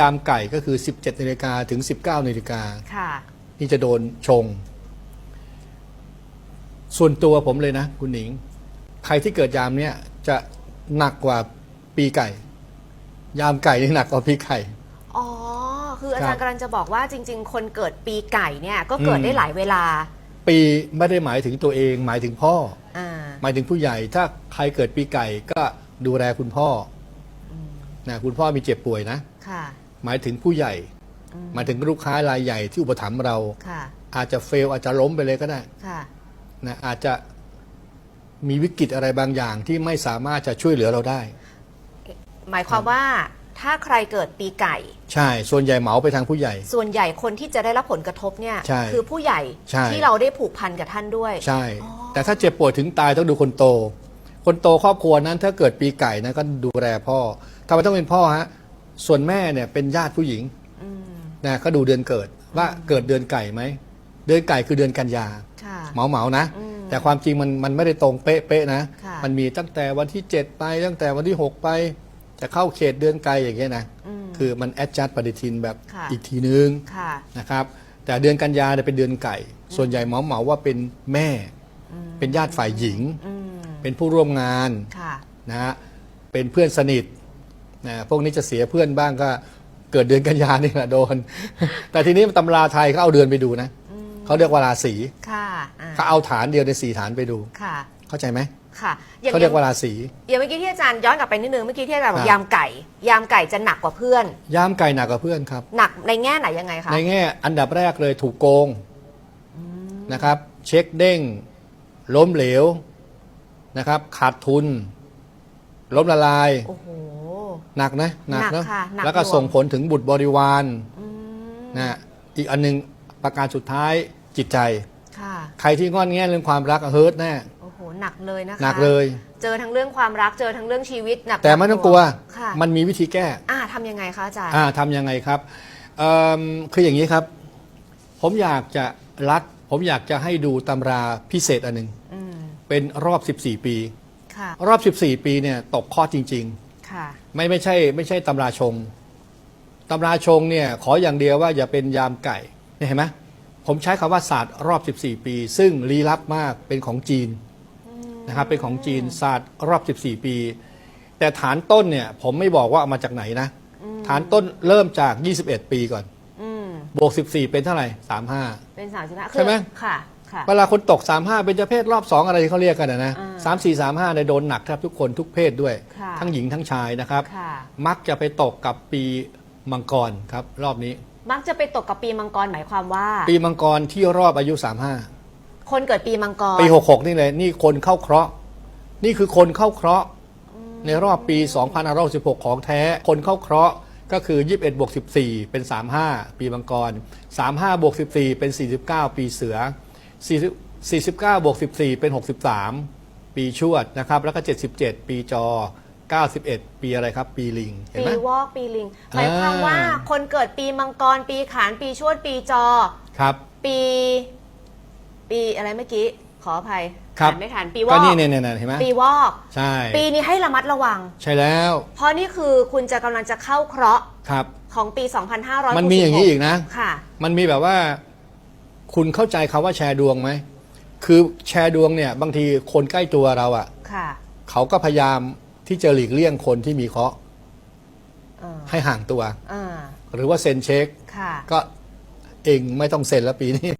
ยามไก่ก็คือ 17นาฬิกาถึง 19นาฬิกาค่ะ นี่จะโดนชง ส่วนตัวผมเลยนะ คุณหนิง ใครที่เกิดยามเนี้ยจะหนักกว่าปีไก่ ยามไก่นี่หนักกว่าปีไก่ อ๋อ คืออาจารย์ครับกำลังจะบอกว่าจริง ๆ คนเกิดปีไก่เนี่ยก็เกิดอืมได้หลายเวลา ปีไม่ได้หมายถึงตัวเอง หมายถึงพ่อ อ่า หมายถึงผู้ใหญ่ ถ้าใครเกิดปีไก่ก็ดูแลคุณพ่ออ นะคุณพ่อมีเจ็บป่วยนะ ค่ะ หมายถึงผู้ใหญ่ อืมหมายถึงลูกค้ารายใหญ่ที่อุปถัมภ์เรา ค่ะ อาจจะเฟลอาจจะล้มไปเลยก็ได้ค่ะ นะอาจจะมีวิกฤตอะไรบางอย่างที่ไม่สามารถจะช่วยเหลือเราได้ หมายความว่าถ้าใครเกิดปีไก่ ใช่ ส่วนใหญ่เหมาไปทางผู้ใหญ่ ส่วนใหญ่คนที่จะได้รับผลกระทบเนี่ย ใช่คือผู้ใหญ่ใช่ ที่เราได้ผูกพันกับท่านด้วย ใช่แต่ถ้าเจ็บป่วยถึงตายต้องดูคนโต คนโตครอบครัวนั้นถ้าเกิดปีไก่นะก็ดูแลพ่อ ทำไมต้องเป็นพ่อฮะส่วนแม่เนี่ยเป็นญาติผู้หญิงอืมนะก็ดูเดือนเกิดว่าเกิดเดือนไก่ไหมเดือนไก่คือเดือนกันยาค่ะ เหมาเหมาๆนะ อืมแต่ความจริงมันมันไม่ได้ตรงเป๊ะๆนะ ค่ะ มันมีตั้งแต่วันที่ 7 ไปตั้งแต่วันที่ 6 ไป จะเข้าเขตเดือนไก่อย่างเงี้ยนะ อืม คือมันแอดจัดปฏิทินแบบค่ะ อีกทีนึงค่ะ นะครับ แต่เดือนกันยาเนี่ยเป็นเดือนไก่ ส่วนใหญ่เหมาเหมาๆว่าเป็นแม่เป็นญาติฝ่ายหญิง อืมเป็นผู้ร่วมงานค่ะ นะฮะเป็นเพื่อนสนิท นะพวกนี้จะเสียเพื่อนบ้างก็เกิดเดือนกันยานี่แหละโดน แต่ทีนี้ตำราไทยเขาเอาเดือนไปดูนะเขาเรียกว่าราศีค่ะอ่าเขาเอาฐานเดียวในสี่ฐานไปดูค่ะ เข้าใจไหมค่ะอย่างเขาเรียกว่าราศีอย่างเมื่อกี้ที่อาจารย์ย้อนกลับไปนิดนึงเมื่อกี้ที่อาจารย์บอครักบยามไก่ ยามไก่จะหนักกว่าเพื่อน ยามไก่หนักกว่าเพื่อนครับ หนักในแง่ไหนยังไงคะในแง่อันดับแรกเลยถูกโกงนะครับ เช็คเด้ง ล้มเหลวนะครับ ขาดทุน ล้มละลายโอ้โหหนักนะหนักหนันะกค่ะหนักแล้วก็หน่วงส่งผลถึงบุตรบริวารอืมนะอีกอันหนึงประการสุดท้ายจิตใจ ค่ะ ใครที่งอนแง่เรื่องความรักอะเฮิร์ตแน่โอ้โห หนักเลยนะคะหนักเลย เจอทั้งเรื่องความรัก เจอทั้งเรื่องชีวิตหนักแต่ไม่ต้องกลัวค่ะมันมีวิธีแก้ อ่าทำยังไงคะอาจารย์ อ่าทำยังไงครับเอิ่มคืออย่างนี้ครับ ผมอยากจะรัดผมอยากจะให้ดูตำราพิเศษอันหนึ่งอืม เป็นรอบ 14 ปี ค่ะ รอบ 14 ปีเนี่ยตกข้อจริง ค่ะๆไม่ไม่ใช่ ไม่ใช่ตำราชงตำราชงเนี่ยขออย่างเดียวว่าอย่าเป็นยามไก่เนี่ยเห็นไหมผมใช้คำว่าศาสตร์รอบ 14 ปี ซึ่งลี้ลับมากเป็นของจีนนะครับเป็นของจีนศาสตร์รอบ 14 ปี แต่ฐานต้นเนี่ยผมไม่บอกว่าเอามาจากไหนนะ ฐานต้นเริ่มจาก 21 ปีก่อน อืมบวก 14 เป็นเท่าไหร่ 35 เป็นสามสิบห้าใช่ไหม ค่ะ ค่ะ เวลาคนตก 35 เป็นเจเพศรอบ 2 อะไรที่เขาเรียกกันนะนะอ่าสามสี่สามห้าเนี่ยโดนหนักแทบทุกคนทุกเพศด้วย ค่ะ ทั้งหญิงทั้งชายนะครับ ค่ะ มักจะไปตกกับปีมังกรครับ รอบนี้ มักจะไปตกกับปีมังกรหมายความว่า ปีมังกรที่รอบอายุคนเกิดปีมังกร35ปี 66 นี่เลยนี่คนเข้าเคราะห์ นี่คือคนเข้าเคราะห์ ในรอบปี2516 ของแท้ คนเข้าเคราะห์ก็คือ 21บวก14 เป็น 35 ปีมังกร 35บวก14 เป็น 49 ปีเสือ 40 49 บวก 14 เป็น 63 ปีชวดนะครับ แล้วก็ 77 ปีจอ 91 ปีอะไรครับ ปีลิง เห็นปีไหม วอกปีลิง หมายความว่าอ่า คนเกิดปีมังกร ปีขาน ปีชวด ปีจอ ครับ ปี ปีอะไรเมื่อกี้ ขออภัยครับ อ่านไม่ทัน ปีวก็อกนี่เนี่ยเนี่ยเห็นไหมปีวอก ใช่ ปีนี้ให้ระมัดระวัง ใช่แล้วเพราะนี่คือคุณจะกำลังจะเข้าเคราะห์ครับ ของปี 2566มันมีอย่างนี้อีกนะ ค่ะ มันมีแบบว่า คุณเข้าใจคาว่าแชร์ดวงไหม คือแชร์ดวงเนี่ย บางทีคนใกล้ตัวเราอะ่ะค่ะเขาก็พยายามที่จะหลีกเลี่ยงคนที่มีเคราะห์เออให้ห่างตัวอ่าหรือว่าเซ็นเช็คค่ะก็เองไม่ต้องเซ็นแล้วปีนี้